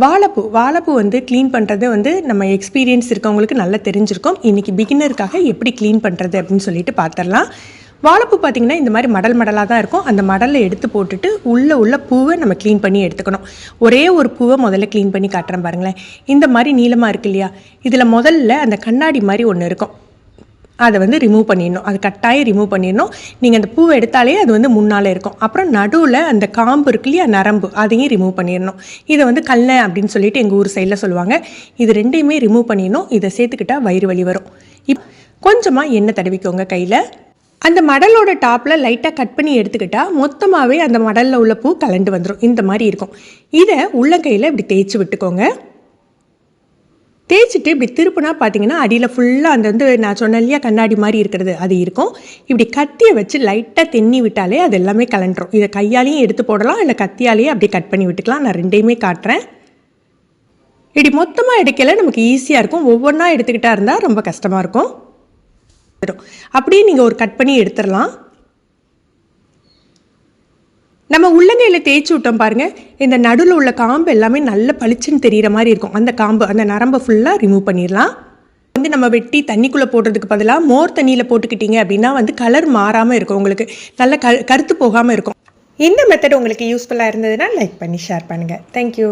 வாழைப்பூ வாழைப்பூ வந்து க்ளீன் பண்ணுறது வந்து நம்ம எக்ஸ்பீரியன்ஸ் இருக்கவங்களுக்கு நல்லா தெரிஞ்சிருக்கும். இன்றைக்கி பிகினருக்காக எப்படி க்ளீன் பண்ணுறது அப்படின்னு சொல்லிட்டு பார்த்துடலாம் வாழைப்பூ பார்த்திங்கன்னா இந்த மாதிரி மடல் மடலாக தான் இருக்கும். அந்த மடலை எடுத்து போட்டுட்டு உள்ளே உள்ள பூவை நம்ம க்ளீன் பண்ணி எடுத்துக்கணும். ஒரே ஒரு பூவை முதல்ல க்ளீன் பண்ணி காட்டுறேன் பாருங்களேன். இந்த மாதிரி நீளமாக இருக்கு இல்லையா? இதில் முதல்ல அந்த கண்ணாடி மாதிரி ஒன்று இருக்கும். அதை வந்து ரிமூவ் பண்ணிடணும். அது கட்டாயம் ரிமூவ் பண்ணிடணும். நீங்கள் அந்த பூவை எடுத்தாலே அது வந்து முன்னால் இருக்கும். அப்புறம் நடுவில் அந்த காம்பு இருக்கு இல்லையா நரம்பு அதையும் ரிமூவ் பண்ணிடணும். இதை வந்து கல்லை அப்படின்னு சொல்லிட்டு எங்கள் ஊர் சைடில் சொல்லுவாங்க. இது ரெண்டையுமே ரிமூவ் பண்ணிடணும். இதை சேர்த்துக்கிட்டா வயிறு வலி வரும். இப் கொஞ்சமாக எண்ணெய் தடவிக்கோங்க கையில். அந்த மடலோட டாப்பில் லைட்டாக கட் பண்ணி எடுத்துக்கிட்டால் மொத்தமாகவே அந்த மடலில் உள்ள பூ கலண்டு வந்துடும் இந்த மாதிரி இருக்கும். இதை உள்ளங்கையில் இப்படி தேய்ச்சி விட்டுக்கோங்க. தேய்ச்சிட்டு இப்படி திருப்புனா பார்த்தீங்கன்னா அடியில் ஃபுல்லாக அந்த வந்து நான் சொன்னேன் இல்லையா கண்ணாடி மாதிரி இருக்கிறது அது இருக்கும். இப்படி கத்தியை வச்சு லைட்டாக தென்னி விட்டாலே அது எல்லாமே கலண்டுரும் இதை கையாலையும் எடுத்து போடலாம் இல்லை கத்தியாலேயே அப்படியே கட் பண்ணி விட்டுக்கலாம். நான் ரெண்டையுமே காட்டுறேன். இப்படி மொத்தமாக எடுக்கல நமக்கு ஈஸியாக இருக்கும். ஒவ்வொன்றா எடுத்துக்கிட்டா இருந்தால் ரொம்ப கஷ்டமாக இருக்கும். அப்படியே நீங்கள் ஒரு கட் பண்ணி எடுத்துடலாம். நம்ம உள்ளங்கையில் தேய்ச்சி விட்டோம் பாருங்கள் இந்த நடுவில் உள்ள காம்பு எல்லாமே நல்ல பளிச்சுன்னு தெரிகிற மாதிரி இருக்கும். அந்த காம்பு அந்த நரம்பை ஃபுல்லாக ரிமூவ் பண்ணிடலாம். வந்து நம்ம வெட்டி தண்ணிக்குள்ளே போடுறதுக்கு பதிலாக மோர் தண்ணியில் போட்டுக்கிட்டீங்க அப்படின்னா வந்து கலர் மாறாமல் இருக்கும். உங்களுக்கு நல்ல க கருத்து போகாமல் இருக்கும். இந்த மெத்தட் உங்களுக்கு யூஸ்ஃபுல்லாக இருந்ததுன்னா லைக் பண்ணி ஷேர் பண்ணுங்கள் தேங்க்யூ